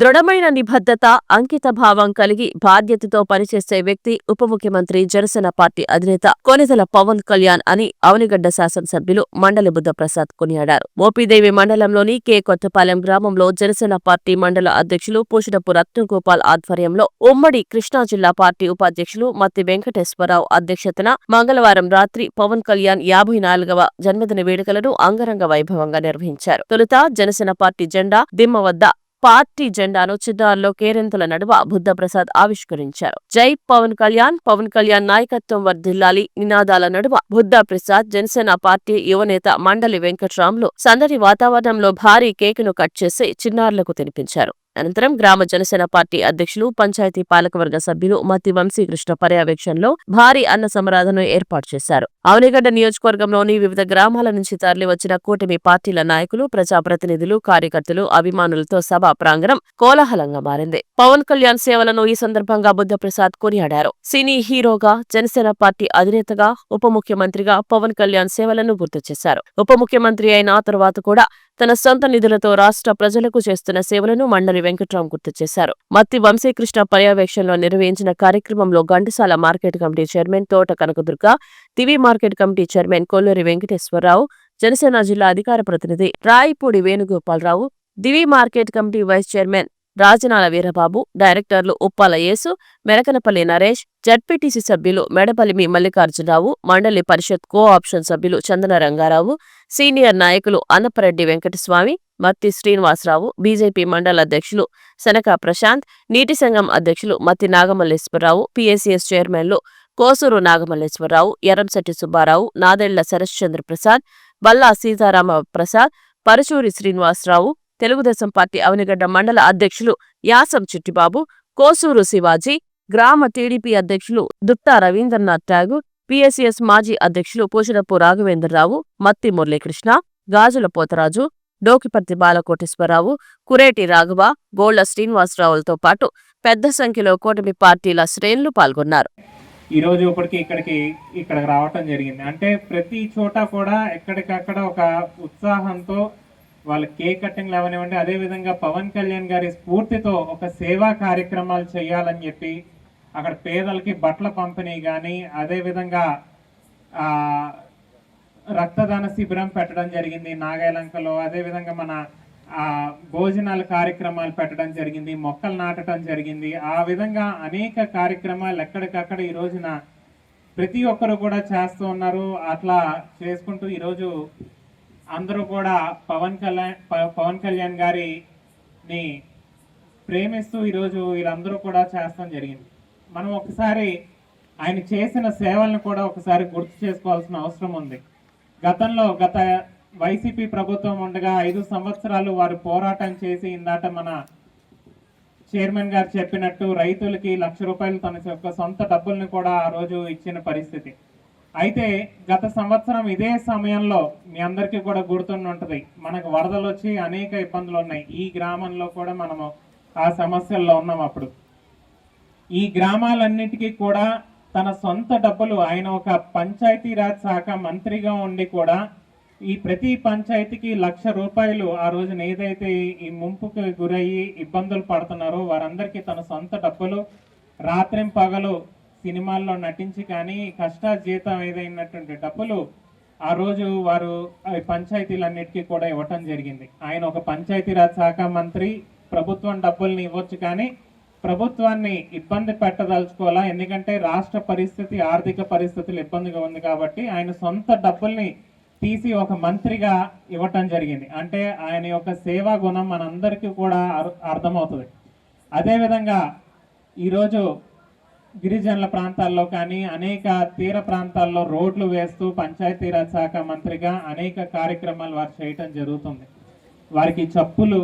దృఢమైన నిబద్ధత అంకితభావం కలిగి బాధ్యతతో పనిచేసే వ్యక్తి ఉప ముఖ్యమంత్రి జనసేన పార్టీ అధినేత కొనిదల పవన్ కళ్యాణ్ అని అవనిగడ్డ శాసనసభ్యులు మండలి బుద్ధప్రసాద్ కొనియాడారు. మోపిదేవి మండలంలోని కె. కొత్తపాలెం గ్రామంలో జనసేన పార్టీ మండల అధ్యక్షులు పూషడపు రత్నగోపాల్ ఆధ్వర్యంలో ఉమ్మడి కృష్ణా జిల్లా పార్టీ ఉపాధ్యక్షులు మత్తి వెంకటేశ్వరరావు అధ్యక్షతన మంగళవారం రాత్రి పవన్ కళ్యాణ్ యాభై నాలుగవ జన్మదిన వేడుకలను అంగరంగ వైభవంగా నిర్వహించారు. తొలుత జనసేన పార్టీ జెండా దిమ్మ వద్ద పార్టీ జెండాను చిన్నారులో కేరింతల నడుమ బుద్ధప్రసాద్ ఆవిష్కరించారు. జై పవన్ కళ్యాణ్ పవన్ కళ్యాణ్ నాయకత్వం వర్ధిల్లాలి నినాదాల నడుమ బుద్ధప్రసాద్ జనసేన పార్టీ యువనేత మండలి వెంకట్రాములు సందడి వాతావరణంలో భారీ కేకును కట్ చేసి చిన్నారులకు తినిపించారు. అనంతరం గ్రామ జనసేన పార్టీ అధ్యక్షులు పంచాయతీ పాలకవర్గ సభ్యులు మత్తి వంశీకృష్ణ పర్యవేక్షణలో భారీ అన్న సమరాధను ఏర్పాటు చేశారు. అవనిగడ్డ నియోజకవర్గంలోని వివిధ గ్రామాల నుంచి తరలివచ్చిన కూటమి పార్టీల నాయకులు ప్రజాప్రతినిధులు కార్యకర్తలు అభిమానులతో సభ ప్రాంగణం కోలాహలంగా మారింది. పవన్ కళ్యాణ్ సేవలను ఈ సందర్భంగా బుద్ధప్రసాద్ కొనియాడారు. సినీ హీరోగా జనసేన పార్టీ అధినేతగా ఉప ముఖ్యమంత్రిగా పవన్ కళ్యాణ్ సేవలను గుర్తు చేశారు. ఉప ముఖ్యమంత్రి అయిన తరువాత కూడా తన సొంత నిధులతో రాష్ట్ర ప్రజలకు చేస్తున్న సేవలను మండలి వెంకట్రాం గుర్తు చేశారు. మత్తి వంశీకృష్ణ పర్యవేక్షణలో నిర్వహించిన కార్యక్రమంలో Ghantasala market committee chairman Thota Kanakadurga Divi market committee chairman Kolluri Venkateswara Rao Janasena జిల్లా అధికార ప్రతినిధి Rayipudi Venugopala Rao Divi market committee vice chairman Rajanala Veerababu డైరెక్టర్లు ఉప్పాల యేసు మెరకనపల్లి నరేష్ జడ్పీటీసీ సభ్యులు మెడపల్లిమి మల్లికార్జునరావు మండలి పరిషత్ కో ఆప్షన్ సభ్యులు చందన రంగారావు సీనియర్ నాయకులు అన్నపరెడ్డి వెంకటస్వామి మత్తి శ్రీనివాసరావు బీజేపీ మండల అధ్యక్షులు శనక ప్రశాంత్ నీటి సంఘం అధ్యక్షులు మత్తి నాగమల్లేశ్వరరావు పీఎస్సీఎస్ చైర్మన్లు కోసూరు నాగమల్లేశ్వరరావు ఎర్రంశెట్టి సుబ్బారావు నాదెళ్ళ శరశ్చంద్ర ప్రసాద్ బల్లా సీతారామ ప్రసాద్ పరచూరి శ్రీనివాసరావు తెలుగుదేశం పార్టీ అవనిగడ్డ మండల అధ్యక్షులు యాసం చిట్టిబాబు కోసూరు శివాజీ గ్రామ టీడీపీ అధ్యక్షులు దుట్టా రవీంద్రనాథ్ ఠాగూర్ పిఎస్సిఎస్ మాజీ అధ్యక్షులు పూషరపు రాఘవేంద్రరావు మత్తి మురళీకృష్ణ గాజుల పోతరాజు డోకిపర్తి బాలకోటేశ్వరరావు కురేటి రాఘవ గోళ్ళ శ్రీనివాసరావులతో పాటు పెద్ద సంఖ్యలో కూటమి పార్టీల శ్రేణులు పాల్గొన్నారు. ఈ రోజు ఇప్పటికి ఇక్కడికి ఇక్కడికి రావటం జరిగింది. అంటే ప్రతి చోట కూడా ఎక్కడికక్కడ ఒక ఉత్సాహంతో వాళ్ళ కేక్ కటింగ్లు అవనివ్వండి అదేవిధంగా పవన్ కళ్యాణ్ గారి స్ఫూర్తితో ఒక సేవా కార్యక్రమాలు చేయాలని చెప్పి అక్కడ పేదలకి బట్టల పంపిణీ కానీ అదేవిధంగా రక్తదాన శిబిరం పెట్టడం జరిగింది నాగాలంకలో అదేవిధంగా మన భోజనాల కార్యక్రమాలు పెట్టడం జరిగింది మొక్కలు నాటడం జరిగింది. ఆ విధంగా అనేక కార్యక్రమాలు ఎక్కడికక్కడ ఈ రోజున ప్రతి ఒక్కరు కూడా చేస్తూ ఉన్నారు. అట్లా చేసుకుంటూ ఈరోజు అందరూ కూడా పవన్ కళ్యాణ్ ప- పవన్ కళ్యాణ్ గారిని ప్రేమిస్తూ ఈరోజు వీళ్ళందరూ కూడా చేస్తాం జరిగింది. మనం ఒకసారి ఆయన చేసిన సేవలను కూడా ఒకసారి గుర్తు చేసుకోవాల్సిన అవసరం ఉంది. గతంలో గత వైసీపీ ప్రభుత్వం ఉండగా ఐదు సంవత్సరాలు వారు పోరాటం చేసి ఇందాట మన చైర్మన్ గారు చెప్పినట్టు రైతులకి లక్ష రూపాయలు తన యొక్క సొంత డబ్బుల్ని కూడా ఆ రోజు ఇచ్చిన పరిస్థితి. అయితే గత సంవత్సరం ఇదే సమయంలో మీ అందరికీ కూడా గుర్తుండి ఉంటుంది. మనకు వరదలు వచ్చి అనేక ఇబ్బందులు ఉన్నాయి. ఈ గ్రామంలో కూడా మనము ఆ సమస్యల్లో ఉన్నాం అప్పుడు. ఈ గ్రామాలన్నిటికీ కూడా తన సొంత డబ్బులు ఆయన ఒక పంచాయతీరాజ్ శాఖ మంత్రిగా ఉండి కూడా ఈ ప్రతి పంచాయతీకి లక్ష రూపాయలు ఆ రోజున ఏదైతే ఈ ముంపుకి గురయ్యి ఇబ్బందులు పడుతున్నారో వారందరికీ తన సొంత డబ్బులు రాత్రిం పగలు సినిమాల్లో నటించి కానీ కష్ట జీతం ఏదైనటువంటి డబ్బులు ఆ రోజు వారు ఆ పంచాయతీలన్నిటికీ కూడా ఇవ్వటం జరిగింది. ఆయన ఒక పంచాయతీరాజ్ శాఖ మంత్రి ప్రభుత్వం డబ్బుల్ని ఇవ్వచ్చు కానీ ప్రభుత్వాన్ని ఇబ్బంది పెట్టదలుచుకోవాలా? ఎందుకంటే రాష్ట్ర పరిస్థితి ఆర్థిక పరిస్థితులు ఇబ్బందిగా ఉంది కాబట్టి ఆయన సొంత డబ్బుల్ని తీసి ఒక మంత్రిగా ఇవ్వటం జరిగింది. అంటే ఆయన యొక్క సేవా గుణం మనందరికీ కూడా అర్- అర్థమవుతుంది. అదేవిధంగా ఈరోజు గిరిజనుల ప్రాంతాల్లో కానీ అనేక తీర ప్రాంతాల్లో రోడ్లు వేస్తూ పంచాయతీరాజ్ శాఖ మంత్రిగా అనేక కార్యక్రమాలు వారు చేయటం జరుగుతుంది. వారికి చెప్పులు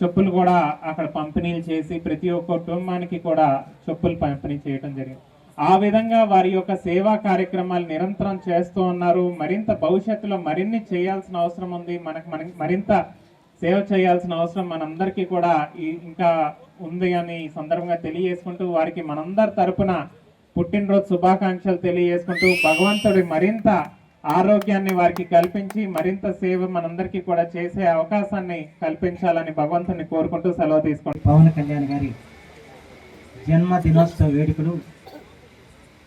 చెప్పులు కూడా అక్కడ పంపిణీలు చేసి ప్రతి ఒక్క కుటుంబానికి కూడా చెప్పులు పంపిణీ చేయటం జరిగింది. ఆ విధంగా వారి యొక్క సేవా కార్యక్రమాలు నిరంతరం చేస్తూ ఉన్నారు. మరింత భవిష్యత్తులో మరిన్ని చేయాల్సిన అవసరం ఉంది. మనకు మరింత సేవ చేయాల్సిన అవసరం మనందరికీ కూడా ఇంకా ఉంది అని ఈ సందర్భంగా తెలియజేసుకుంటూ వారికి మనందరి తరపున పుట్టినరోజు శుభాకాంక్షలు తెలియజేసుకుంటూ భగవంతుడి మరింత ఆరోగ్యాన్ని వారికి కల్పించి మరింత సేవ మనందరికీ కూడా చేసే అవకాశాన్ని కల్పించాలని భగవంతుని కోరుకుంటూ సెలవు తీసుకుంటాం పవన్ కళ్యాణ్ గారి జన్మ దినోత్సవ వేడుకలు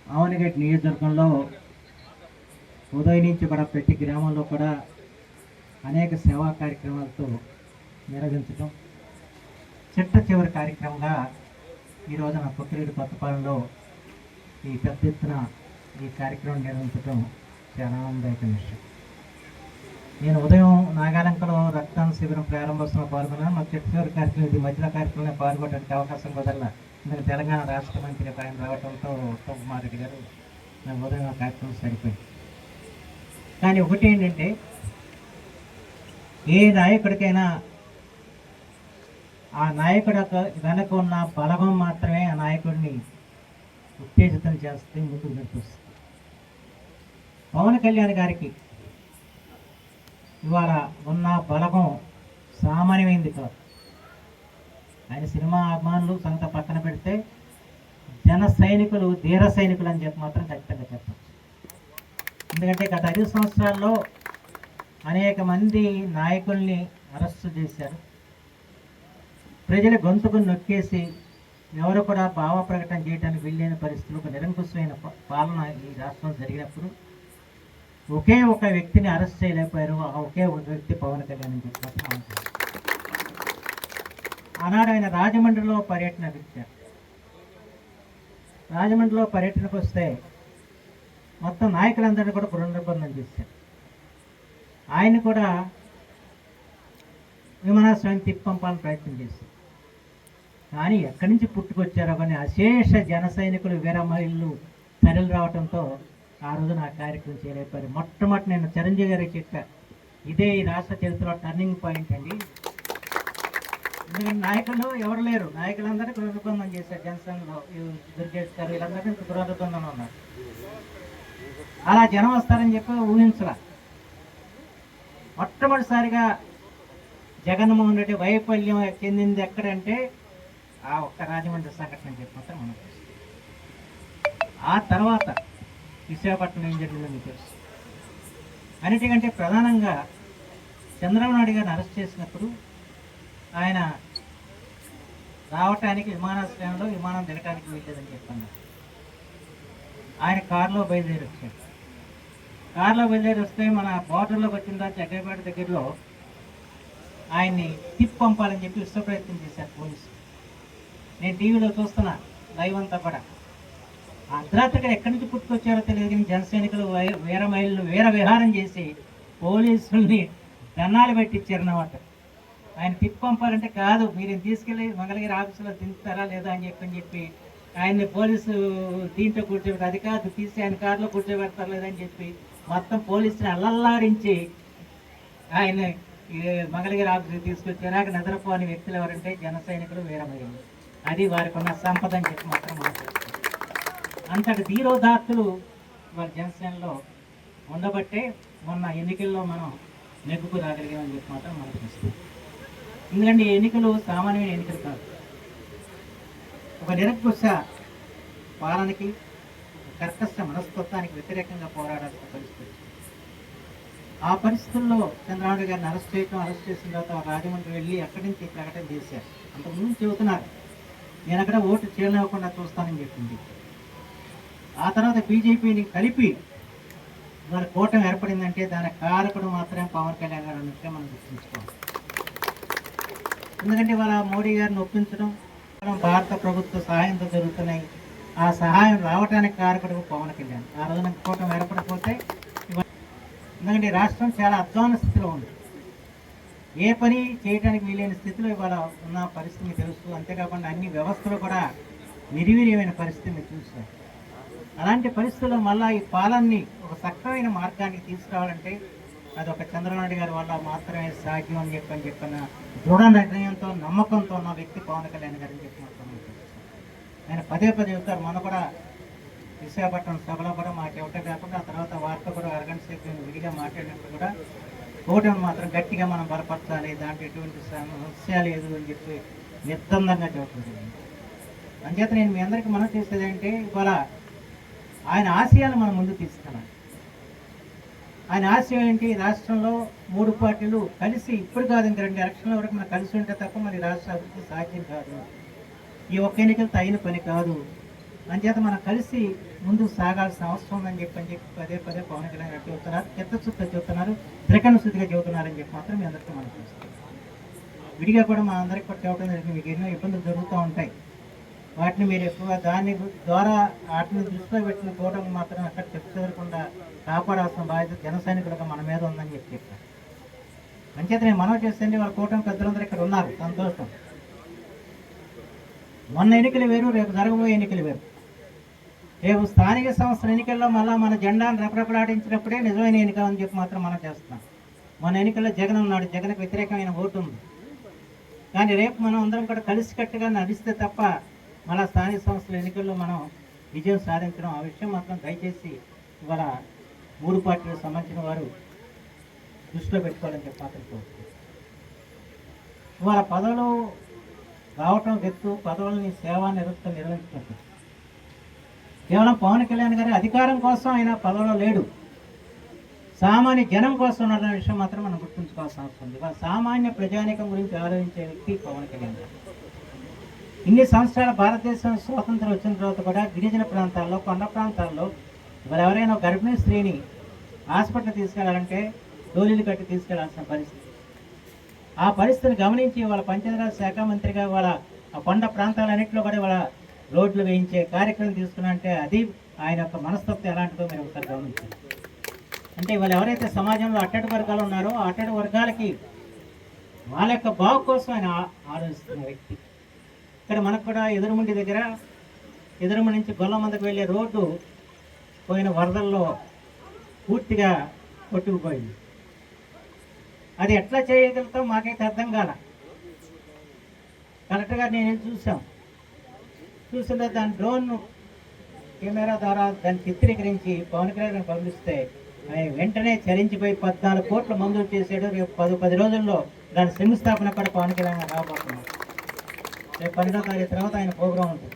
ఆవనగేట్ నియోజకవర్గంలో ఉదయం నుంచి కూడా ప్రతి గ్రామంలో కూడా అనేక సేవా కార్యక్రమాలతో నిర్వహించడం చిట్ట చివరి కార్యక్రమంగా ఈ రోజున పుట్టిరెడ్డి కొత్తపాలెంలో ఈ పెద్ద ఎత్తున ఈ కార్యక్రమం నిర్వహించడం చాలా ఆనందదాయక విషయం. నేను ఉదయం నాగాలంకలో రక్తదాన శిబిరం ప్రారంభోత్సవం పాల్గొన్నాను. మా చివరి కార్యక్రమం ఇది. మధ్యలో కార్యక్రమంలో పాల్గొనడానికి అవకాశం కుదరల. ఇందుకు తెలంగాణ రాష్ట్ర మంత్రి ఆయన రావడంతో ఉత్తమ్ కుమార్ రెడ్డి గారు ఉదయం ఆ కార్యక్రమం సరిపోయింది. కానీ ఒకటి ఏంటంటే ఏ నాయకుడికైనా ఆ నాయకుడు వెనక ఉన్న బలగం మాత్రమే ఆ నాయకుడిని ఉత్తేజితం చేస్తే ముందుకు నడిపిస్తుంది. పవన్ కళ్యాణ్ గారికి ఇవాళ ఉన్న బలగం సామాన్యమైంది కాదు. ఆయన సినిమా అభిమానులు సంత పక్కన పెడితే జన సైనికులు ధీర సైనికులు అని చెప్పి మాత్రం ఖచ్చితంగా చెప్పచ్చు. ఎందుకంటే గత ఐదు సంవత్సరాల్లో అనేక మంది నాయకుల్ని అరెస్టు చేశారు. ప్రజల గొంతుకు నొక్కేసి ఎవరు కూడా భావ ప్రకటన చేయడానికి వెళ్ళలేని పరిస్థితులు ఒక నిరంకుశమైన పాలన ఈ రాష్ట్రం జరిగినప్పుడు ఒకే ఒక వ్యక్తిని అరెస్ట్ చేయలేకపోయారు. ఆ ఒకే ఒక వ్యక్తి పవన్ కళ్యాణ్ అని చెప్పి ఆనాడు ఆయన రాజమండ్రిలో పర్యటన ఇచ్చారు రాజమండ్రిలో పర్యటనకు వస్తే మొత్తం నాయకులందరినీ కూడా పునర్నిర్బంధం చేశారు. ఆయన కూడా విమానాశ్రయం తిప్పంపాలని ప్రయత్నం చేశారు. కానీ ఎక్కడి నుంచి పుట్టుకొచ్చారో కానీ అశేష జన సైనికులు వీరమహిళలు తరలి రావడంతో ఆ రోజు నా కార్యక్రమం చేయలేకపోయారు. మొట్టమొదటి నేను చిరంజీవి గారికి చెప్పా ఇదే ఈ రాష్ట్ర చరిత్రలో టర్నింగ్ పాయింట్ అండి. ఎందుకంటే నాయకులు ఎవరు లేరు. నాయకులందరూ పునరుబంధం చేశారు. జనసేనలో దుర్గేష్ గారు వీళ్ళందరికీ పునరుబంధంలో ఉన్నారు అలా జనం వస్తారని చెప్పి ఊహించరా మొట్టమొదటిసారిగా జగన్మోహన్ రెడ్డి వైఫల్యం చెందింది ఎక్కడంటే ఆ ఒక్క రాజమండ్రి సంఘటన చెప్పినంత మనకు తెలుసు. ఆ తర్వాత విశాఖపట్నం ఏం జరిగిందో మీకు తెలుసు. అన్నిటికంటే ప్రధానంగా చంద్రబాబు నాయుడు గారిని అరెస్ట్ చేసినప్పుడు ఆయన రావటానికి విమానాశ్రయంలో విమానం దిగటానికి వెళ్ళలేదని చెప్పన్నారు. ఆయన కారులో బయలుదేరి వచ్చాడు. కారులో బయలుదేరి వస్తే మన బార్డర్లోకి వచ్చిన తర్వాత దగ్గరలో ఆయన్ని తిప్పి పంపాలని చెప్పి విశ్వ ప్రయత్నం చేశారు పోలీసు. నేను టీవీలో చూస్తున్నా లైవ్ అంతా కూడా. అర్ధరాత్రిగా ఎక్కడి నుంచి పుట్టుకొచ్చారో తెలియదు కానీ జనసైనికులు వీర మహిళలు వీర విహారం చేసి పోలీసుల్ని దన్నాలు పెట్టించారన్నమాట ఆయన తిప్పి పంపాలంటే కాదు మీరు తీసుకెళ్ళి మంగళగిరి ఆఫీసులో దించుతారా లేదా అని చెప్పి అని చెప్పి ఆయన్ని పోలీసు దీంట్లో కూర్చోబెట్టి అది కాదు తీసి ఆయన కారులో కూర్చోబెడతారు లేదని చెప్పి మొత్తం పోలీసుని అల్లల్లాడించి ఆయన ఈ మంగళగిరి ఆఫీస్కి తీసుకొచ్చారు నిద్రపోని వ్యక్తులు ఎవరంటే జన సైనికులు వీరమయ్యారు అది వారికి ఉన్న సంపద అని చెప్పి మాత్రం మాట్లాడుతారు అంతటి ధీరోదాత్తులు వారి జనసేనలో ఉండబట్టే మొన్న ఎన్నికల్లో మనం నెగ్గుకు రాగలిగామని చెప్పి మాత్రం మనకు తెలుస్తుంది ఎందుకంటే ఎన్నికలు సామాన్యమైన ఎన్నికలు కాదు. ఒక నిరంకుశ పాలనకి కర్కశ మనస్తత్వానికి వ్యతిరేకంగా పోరాడాల్సిన పరిస్థితి. ఆ పరిస్థితుల్లో చంద్రబాబు గారిని అరెస్ట్ చేయడం అరెస్ట్ చేసిన తర్వాత రాజమండ్రి వెళ్ళి అక్కడి నుంచి ప్రకటన చేశారు? అంతకుముందు చెబుతున్నారు. నేను అక్కడ ఓటు చేయనివ్వకుండా చూస్తానని చెప్పింది. ఆ తర్వాత బీజేపీని కలిపి వాళ్ళ కూటమి ఏర్పడిందంటే దాని కారకుడు మాత్రమే పవన్ కళ్యాణ్ గారు అన్నట్టే మనం గుర్తుంచుకోవాలి. ఎందుకంటే వాళ్ళ మోడీ గారిని ఒప్పించడం భారత ప్రభుత్వ సహాయంతో జరుగుతున్నాయి. ఆ సహాయం రావడానికి కారకుడు పవన్ కళ్యాణ్. ఆ రోజున కూటమి ఏర్పడకపోతే ఎందుకంటే ఈ రాష్ట్రం చాలా అధ్వాన స్థితిలో ఉంది. ఏ పని చేయడానికి వీలైన స్థితిలో ఇవాళ ఉన్న పరిస్థితి తెలుస్తూ తెలుసు అంతేకాకుండా అన్ని వ్యవస్థలు కూడా నిర్వీర్యమైన పరిస్థితిని చూస్తాం అలాంటి పరిస్థితుల్లో మళ్ళీ ఈ పాలనని ఒక సక్రమైన మార్గానికి తీసుకురావాలంటే అది ఒక చంద్రబాబు గారి వల్ల మాత్రమే సాధ్యం అని చెప్పని చెప్పిన దృఢ నిర్ణయంతో నమ్మకంతో ఉన్న వ్యక్తి పవన్ కళ్యాణ్ గారు అని చెప్పి ఆయన పదే పదే చెప్తారు. మొన్న కూడా విశాఖపట్నం సభలో కూడా మాకు ఇవ్వటం కాకుండా ఆ తర్వాత వార్త కూడా అరగంట సేపు విడిగా మాట్లాడినప్పుడు కూడా ఓటమి మాత్రం గట్టిగా మనం బలపరచాలి దాంట్లో ఎటువంటి సమస్య లేదు అని చెప్పి నిర్బంధంగా చెప్పడం అంచేత నేను మీ అందరికీ మనం చేసేది ఇవాళ ఆయన ఆశయాలు మనం ముందు తీసుకెళ్ళాలి. ఆయన ఆశయం ఏంటి? రాష్ట్రంలో మూడు పార్టీలు కలిసి ఇప్పుడు కాదు ఇంక రెండు ఎలక్షన్ల వరకు మనం కలిసి ఉంటే తప్ప మరి రాష్ట్ర అభివృద్ధి సాధ్యం కాదు. ఈ ఒక్క ఎన్నికలు తగిన పని కాదు. అంచేత మనం కలిసి ముందుకు సాగాల్సిన అవసరం ఉందని చెప్పి అని చెప్పి పదే పదే పవన్ కళ్యాణ్ గారు చెబుతున్నారు. చిత్తశుద్ధిగా చెబుతున్నారు. త్రికరణ శుద్ధిగా చెబుతున్నారని చెప్పి మాత్రం మీ అందరికీ మనం చూస్తాం విడిగా కూడా మా అందరికి కూడా చెప్పడం జరిగింది. మీకు ఎన్నో ఇబ్బందులు జరుగుతూ ఉంటాయి. వాటిని మీరు ఎక్కువగా దాని ద్వారా వాటిని దృష్టిలో పెట్టిన కూటమి మాత్రం అక్కడ చెప్పుకోకుండా కాపాడాల్సిన బాధ్యత జన సైనికులుగా మన మీద ఉందని చెప్పి చెప్పారు. అంచేత నేను మనం చేస్తే వాళ్ళ కూటమి పెద్దలందరూ ఇక్కడ ఉన్నారు. సంతోషం. మొన్న ఎన్నికలు వేరు రేపు జరగబోయే ఎన్నికలు వేరు. రేపు స్థానిక సంస్థల ఎన్నికల్లో మళ్ళీ మన జెండాను రెపరెపలాడించినప్పుడే నిజమైన ఎన్నిక అని చెప్పి మాత్రం మనం చేస్తున్నాం. మన ఎన్నికల్లో జగన్ ఉన్నాడు జగన్కి వ్యతిరేకమైన ఓటు ఉంది. కానీ రేపు మనం అందరం కూడా కలిసికట్టుగా నడిస్తే తప్ప మళ్ళా స్థానిక సంస్థల ఎన్నికల్లో మనం విజయం సాధించడం ఆ విషయం మాత్రం దయచేసి ఇవాళ మూడు పార్టీలకు సంబంధించిన వారు దృష్టిలో పెట్టుకోవాలని చెప్పి మాత్రం కోరుతున్నాం ఇవాళ పదవులు రావటం వ్యక్తు పదవులని సేవా నిరుత్తం నిర్వహించుకుంటుంది కేవలం పవన్ కళ్యాణ్ గారి అధికారం కోసం ఆయన పదవిలో లేడు. సామాన్య జనం కోసం ఉన్న విషయం మాత్రం మనం గుర్తుంచుకోవాల్సిన అవసరం ఉంది. సామాన్య ప్రజానీకం గురించి ఆలోచించే వ్యక్తి పవన్ కళ్యాణ్ గారు. ఇన్ని సంవత్సరాల భారతదేశం స్వాతంత్రం వచ్చిన తర్వాత కూడా గిరిజన ప్రాంతాల్లో కొండ ప్రాంతాల్లో మరి ఎవరైనా గర్భిణీ స్త్రీని హాస్పిటల్ తీసుకెళ్ళాలంటే డోలీలు కట్టి తీసుకెళ్ళాల్సిన పరిస్థితి. ఆ పరిస్థితిని గమనించి వాళ్ళ పంచాయతీరాజ్ శాఖ మంత్రిగా వాళ్ళ కొండ ప్రాంతాలన్నింటిలో కూడా వాళ్ళ రోడ్లు వేయించే కార్యక్రమం తీసుకున్నారంటే అది ఆయన యొక్క మనస్తత్వం ఎలాంటిదో మీరు ఒకసారి గమనించాలి అంటే వాళ్ళు ఎవరైతే సమాజంలో అట్టడి వర్గాలు ఉన్నారో ఆ అట్టడి వర్గాలకి వాళ్ళ యొక్క బాగు కోసం ఆయన ఆలోచిస్తున్న వ్యక్తి. ఇక్కడ మనకు కూడా ఎదురుముండి దగ్గర ఎదురుముండి నుంచి గొల్లమందకు వెళ్ళే రోడ్డు పోయిన వరదల్లో పూర్తిగా కొట్టుకుపోయింది. అది ఎట్లా చేయగలుగుతాం మాకైతే అర్థం కాల. కరెక్ట్గా నేను చూసాం చూసిన దాని డ్రోన్ కెమెరా ద్వారా దాన్ని చిత్రీకరించి పవన్ కళ్యాణ్ పంపిస్తే ఆయన వెంటనే చరించిపోయి పద్నాలుగు కోట్ల మంజూరు చేసాడు రేపు పది పది రోజుల్లో దాని శంకుస్థాపన కూడా పవన్ కళ్యాణ్ రాబోతున్నాం రేపు పన్నెండో తారీఖు తర్వాత ఆయన ప్రోగ్రాం ఉంటుంది.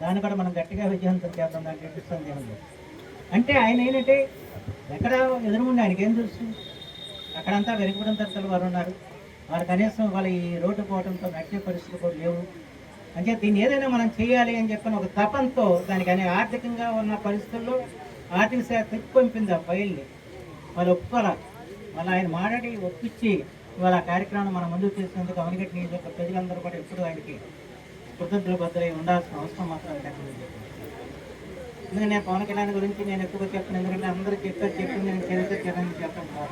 దాన్ని కూడా మనం గట్టిగా విజయవంతం చేద్దాం దానికి ఎట్టిస్తుంది అంటే ఆయన ఏంటంటే ఎక్కడ ఎదురుముండి ఆయనకి ఏం చూస్తుంది అక్కడంతా వెనుకబడిన తరగతులు వారు ఉన్నారు. వారు కనీసం వాళ్ళ ఈ రోడ్డు పోవడంతో నడిచే పరిస్థితులు కూడా లేవు. అంటే దీన్ని ఏదైనా మనం చేయాలి అని చెప్పిన ఒక తపంతో దానికనే ఆర్థికంగా ఉన్న పరిస్థితుల్లో ఆర్థిక శాఖ తిప్పి పంపింది ఆ ఫైల్ని. వాళ్ళు ఒప్పుకోరా వాళ్ళు ఆయన మాట్లాడి ఒప్పించి ఇవాళ ఆ కార్యక్రమాన్ని మనం ముందుకు తీసుకునేందుకు అవనిగట్టి నియోజక ప్రజలందరూ కూడా ఎప్పుడు ఆయనకి కృతజ్ఞతలు బద్దలై ఉండాల్సిన అవసరం మాత్రం ఆయనకి ఎందుకంటే నేను పవన్ కళ్యాణ్ గురించి నేను ఎక్కువగా చెప్పను. ఎందుకంటే అందరూ చెప్పారు చెప్పింది నేను చరిత్ర చెప్పాను.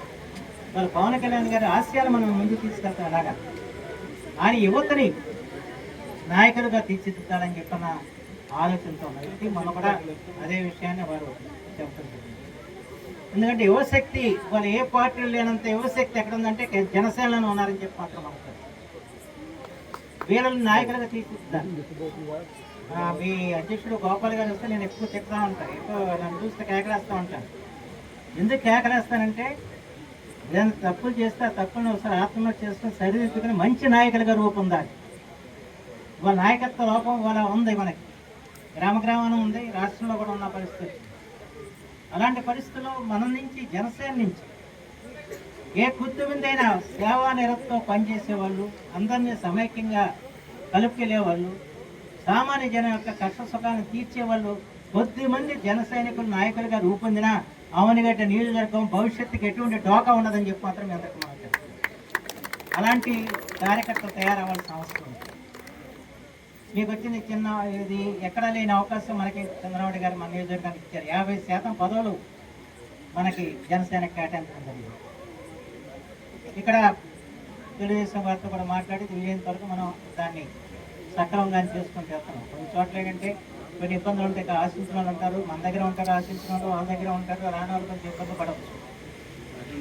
మన వాళ్ళ పవన్ కళ్యాణ్ గారి ఆశయాలు మనం ముందుకు తీసుకెళ్తాం అలాగా? ఆయన యువతని నాయకులుగా తీర్చిదిద్దాలని చెప్పిన ఆలోచనతో ఉన్న మనం కూడా అదే విషయాన్ని వారు చెబుతున్నారు. ఎందుకంటే యువశక్తి వాళ్ళు ఏ పార్టీలు లేనంత యువశక్తి ఎక్కడ ఉందంటే జనసేనలో ఉన్నారని చెప్పి మాత్రం అనుకుంటారు వీళ్ళని నాయకులుగా తీర్చిదిద్దాలి. మీ అధ్యక్షుడు గోపాల్ గారు వస్తే నేను ఎక్కువ చెప్తా ఉంటాను. ఎక్కువ నన్ను చూస్తే కేకలేస్తూ ఉంటాను. ఎందుకు కేకలేస్తానంటే ఏదైనా తప్పులు చేస్తే ఆ తప్పులను ఒకసారి ఆత్మహత్య చేసుకుని సరిదిద్దుకుని మంచి నాయకులుగా రూపొందాలి. వాళ్ళ నాయకత్వ లోపం వాళ్ళ ఉంది మనకి. గ్రామ గ్రామాన ఉంది రాష్ట్రంలో కూడా ఉన్న పరిస్థితి. అలాంటి పరిస్థితుల్లో మన నుంచి జనసేన నుంచి ఏ కొద్ది మందైనా సేవా నిరతతో పనిచేసేవాళ్ళు అందరినీ సమైక్యంగా కలుపుకెళ్ళేవాళ్ళు సామాన్య జనం యొక్క కష్ట సుఖాన్ని తీర్చే వాళ్ళు కొద్ది మంది జన సైనికులు నాయకులుగా రూపొందిన అవనిగడ్డ నియోజకవర్గం భవిష్యత్తుకి ఎటువంటి డోకా ఉన్నదని చెప్పి మాత్రం మీ అందరికీ అలాంటి కార్యకర్తలు తయారవ్వాల్సిన అవసరం ఉంది. మీకు వచ్చింది చిన్న ఇది ఎక్కడా లేని అవకాశం మనకి చంద్రబాబు గారు మన నియోజకవర్గానికి ఇచ్చారు. యాభై శాతం పదవులు మనకి జనసేన కేటాయించడం జరిగింది ఇక్కడ తెలుగుదేశం వారితో కూడా మాట్లాడి వీలైనంత వరకు మనం దాన్ని సక్రమంగా చేసుకొని చేస్తున్నాం కొన్ని చోట్ల ఏంటంటే కొన్ని ఇబ్బందులు ఉంటాయి ఇక్కడ ఆశించిన వాళ్ళు ఉంటారు మన దగ్గర ఉంటారు ఆశించిన వాళ్ళు వాళ్ళ దగ్గర ఉంటారు. రాని వాళ్ళు కొంచెం ఇబ్బంది పడవచ్చు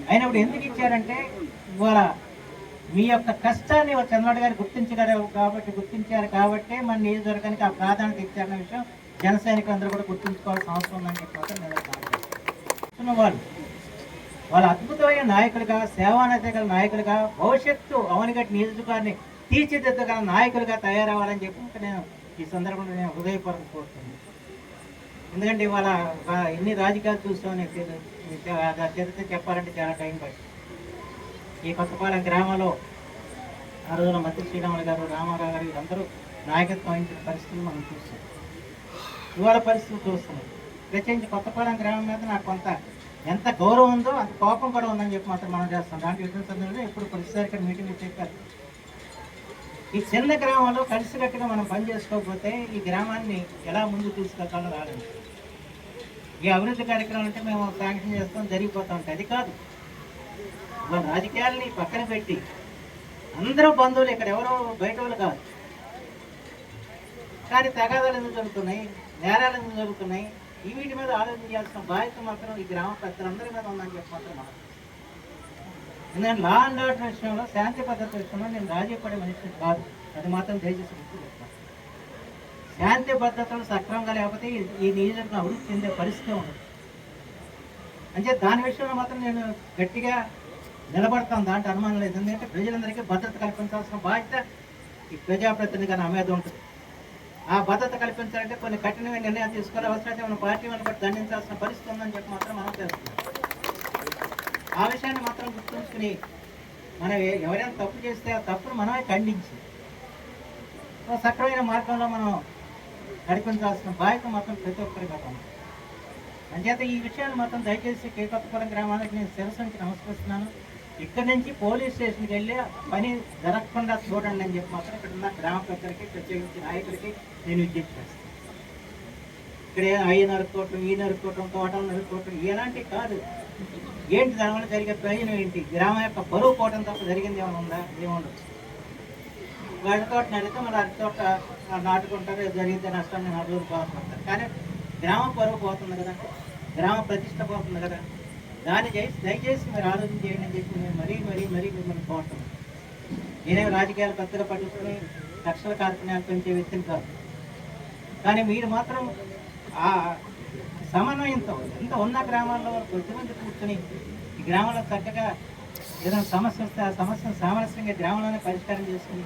అయినప్పుడు ఎందుకు ఇచ్చారంటే ఇవాళ మీ యొక్క కష్టాన్ని చంద్రబాబు గారు గుర్తించగలరు కాబట్టి గుర్తించారు కాబట్టి మన నియోజకవర్గానికి ఆ ప్రాధాన్యత ఇచ్చారన్న విషయం జన సైనికులందరూ కూడా గుర్తుంచుకోవాల్సిన అవసరం ఉందని చెప్పి నేను వాళ్ళు వాళ్ళ అద్భుతమైన నాయకులుగా సేవానత గల నాయకులుగా భవిష్యత్తు అవనిగట్టి నియోజకవర్గాన్ని తీర్చిదిద్దగల నాయకులుగా తయారవ్వాలని చెప్పి నేను ఈ సందర్భంలో నేను హృదయపూర్వక కోరుతున్నాను. ఎందుకంటే ఇవాళ ఎన్ని రాజకీయాలు చూస్తామని ఇది చరిత్ర చెప్పాలంటే చాలా టైం పడుతుంది ఈ కొత్తపాలెం గ్రామంలో ఆ రోజున మంత్రి శ్రీరాములు గారు రామారావు గారు వీళ్ళందరూ నాయకత్వం వహించిన పరిస్థితులు మనం చూస్తాం ఇవాళ పరిస్థితులు చూస్తున్నాం. ప్రత్యేకించి కొత్తపాలెం గ్రామం మీద నాకు కొంత ఎంత గౌరవం ఉందో అంత కోపం కూడా ఉందని చెప్పి మాత్రం మనం చేస్తాం దాంట్లో యుద్ధం సందర్భంలో ఎప్పుడు ప్రతిసారి ఇక్కడ మీటింగ్ చెప్పారు ఈ చిన్న గ్రామంలో కలిసికట్టుగా మనం పని చేసుకోకపోతే ఈ గ్రామాన్ని ఎలా ముందుకు తీసుకెళ్తామో రాలేదు. ఈ అభివృద్ధి కార్యక్రమం అంటే మేము శాంక్షన్ చేస్తాం జరిగిపోతా ఉంటాయి. అది కాదు. మన రాజకీయాల్ని పక్కన పెట్టి అందరూ బంధువులు ఇక్కడ ఎవరో బయట వాళ్ళు కాదు. కానీ తగాదాలు ఎందుకు జరుగుతున్నాయి? నేరాలు ఎందుకు జరుగుతున్నాయి? ఈ వీటి మీద ఆలోచన బాధ్యత మాత్రం ఈ గ్రామ పెద్దలందరి మీద ఉందని చెప్పి మాత్రం ఎందుకంటే లా అండ్ ఆర్డర్ విషయంలో శాంతి భద్రత విషయంలో నేను రాజీ పడే మనిషిని కాదు. అది మాత్రం దయచేసి గుర్తుపెట్టుకోండి శాంతి భద్రతలు సక్రమంగా లేకపోతే ఈ- నియోజకవర్గం అభివృద్ధి చెందే పరిస్థితి ఉండదు. అంటే దాని విషయంలో మాత్రం నేను గట్టిగా నిలబడతాను. దాంట్లో అనుమానం లేదు. ఎందుకంటే ప్రజలందరికీ భద్రత కల్పించాల్సిన బాధ్యత ఈ ప్రజాప్రతినిధిగా నా మీద ఉంటుంది. ఆ భద్రత కల్పించాలంటే కొన్ని కఠినమైన నిర్ణయాలు తీసుకోవాలి అవసరమైతే మన పార్టీ వాళ్ళని బట్టి దండించాల్సిన పరిస్థితి ఉందని చెప్పి మాత్రం మనం చేస్తున్నాం ఆ విషయాన్ని మాత్రం గుర్తుంచుకుని మనం ఎవరైనా తప్పు చేస్తే ఆ తప్పును మనమే ఖండించి సక్రమైన మార్గంలో మనం నడిపించాల్సిన బాధ్యత మాత్రం ప్రతి ఒక్కరికి ఉంది. అంచేత ఈ విషయాన్ని మాత్రం దయచేసి కేకొత్తపురం గ్రామానికి నేను శిరస్సు నుంచి నమస్కరిస్తున్నాను. ఇక్కడి నుంచి పోలీస్ స్టేషన్కి వెళ్ళి పని జరగకుండా చూడండి అని చెప్పి మాత్రం ఇక్కడ ఉన్న గ్రామ ప్రజలకి ప్రత్యేకించి నాయకులకి నేను విజ్ఞప్తి చేస్తాను. ఇక్కడ ఏ అయ్యి నరుక్కోవటం ఈ నరుక్కోవటం తోటలు నరుక్కోవటం ఎలాంటివి కాదు. ఏంటి దానివల్ల జరిగే ప్రయోజనం ఏంటి? గ్రామం యొక్క బరువు పోవటం తప్ప జరిగింది ఏమైనా ఉందా? ఏముండదు వాళ్ళ తోట నడితే మళ్ళీ అరటి తోట నాటుకుంటారు ఏదో జరిగితే నష్టాన్ని నలుగురు పోతుంటారు కానీ గ్రామం పరువు పోతుంది కదా? గ్రామ ప్రతిష్ట పోతుంది కదా? దాన్ని చేసి దయచేసి మీరు ఆలోచన చేయండి అని చెప్పి మేము మరీ మరీ మరీ మిమ్మల్ని కోరుతున్నాను. నేనేమి రాజకీయాలు పెద్దగా పట్టించుకుని లక్షల కార్పణ్యాలు పెంచే వ్యక్తిని కాదు. కానీ మీరు మాత్రం సమన్వయంతో ఎంత ఉన్న గ్రామాల్లో కొద్దిమంది కూర్చొని ఈ గ్రామంలో చక్కగా ఏదైనా సమస్య వస్తే ఆ సమస్యను సామరస్యంగా గ్రామంలోనే పరిష్కారం చేసుకుని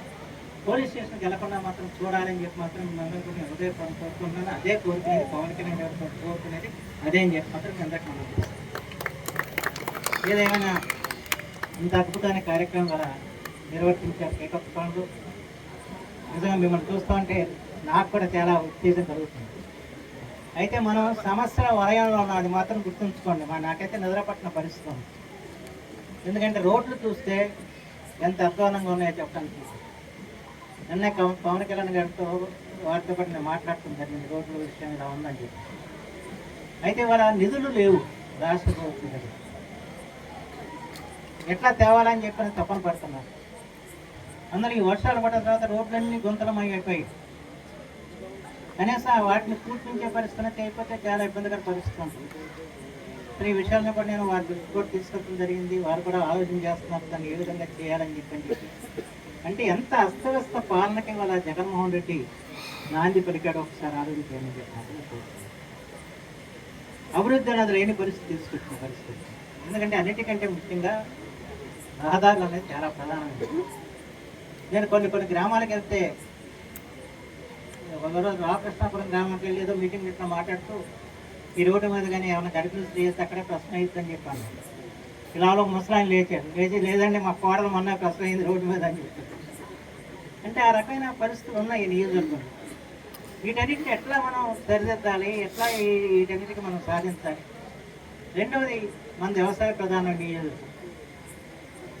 పోలీస్ స్టేషన్కి వెళ్ళకుండా మాత్రం చూడాలని చెప్పి మాత్రం మిమ్మల్ని కూడా నేను కోరుకుంటున్నాను. అదే కోరుకునేది పవన్ కళ్యాణ్ గారు కోరుకునేది అదే అని చెప్పి మాత్రం అందరికి మనం ఏదేమైనా ఇంత అద్భుతమైన కార్యక్రమం ద్వారా నిర్వర్తించారు కేకప్ పనులు. నిజంగా మిమ్మల్ని చూస్తూ ఉంటే నాకు కూడా చాలా ఉత్తేజం కలుగుతుంది. అయితే మనం సమస్యల వలయంలో ఉన్నాం అది మాత్రం గుర్తుంచుకోండి. మా నాకైతే నిద్రపట్టిన పరిస్థితి ఉంది. ఎందుకంటే రోడ్లు చూస్తే ఎంత అధ్వానంగా ఉన్నాయో చెప్పడానికి నిన్న పవన్ కళ్యాణ్ గారితో వారితో పాటు నేను మాట్లాడుతుంది జరిగింది. రోడ్ల విషయం ఇలా ఉందని చెప్పి. అయితే వాళ్ళ నిధులు లేవు రాష్ట్ర ప్రభుత్వం దగ్గర. ఎట్లా తేవాలని చెప్పి తప్పన పడుతున్నారు. అందరూ ఈ వర్షాలు పడిన తర్వాత రోడ్లన్నీ గుంతలమై అయిపోయాయి కనీసం ఆ వాటిని పూర్తించే పరిస్థితి అయిపోతే చాలా ఇబ్బందికర పరిస్థితి ఉంటుంది. ఈ విషయాలను కూడా నేను వారి దృష్టి కూడా తీసుకెళ్ళడం జరిగింది. వారు కూడా ఆలోచన చేస్తున్నారు దాన్ని ఏ విధంగా చేయాలని చెప్పని అంటే ఎంత అస్తవ్యస్త పాలనకి వాళ్ళ జగన్మోహన్ రెడ్డి నాంది పలికాడు ఒకసారి ఆలోచన చేయమని అభివృద్ధి అనేది లేని పరిస్థితి తీసుకొచ్చిన పరిస్థితి. ఎందుకంటే అన్నిటికంటే ముఖ్యంగా రహదారులు అనేది చాలా ప్రధానమైనది. నేను కొన్ని కొన్ని గ్రామాలకు వెళ్తే ఒకరోజు రామకృష్ణాపురం గ్రామానికి వెళ్ళి ఏదో మీటింగ్ ఇట్లా మాట్లాడుతూ ఈ రోడ్డు మీద కానీ ఏమైనా గడిపిలు చేస్తే అక్కడే ప్రశ్న అయ్యిద్దని చెప్పాను. ఇలా ముసలాయన లేచారు లేచి లేదండి మా కోడలు మొన్న ప్రశ్న అయింది రోడ్డు మీద అని చెప్పారు అంటే ఆ రకమైన పరిస్థితులు ఉన్నాయి ఈ నియోజకవర్గంలో. వీటన్నిటిని ఎట్లా మనం సరిదిద్దాలి? ఎట్లా ఈ- మనం సాధించాలి? రెండవది మన వ్యవసాయ ప్రధాన నియోజకవర్గం.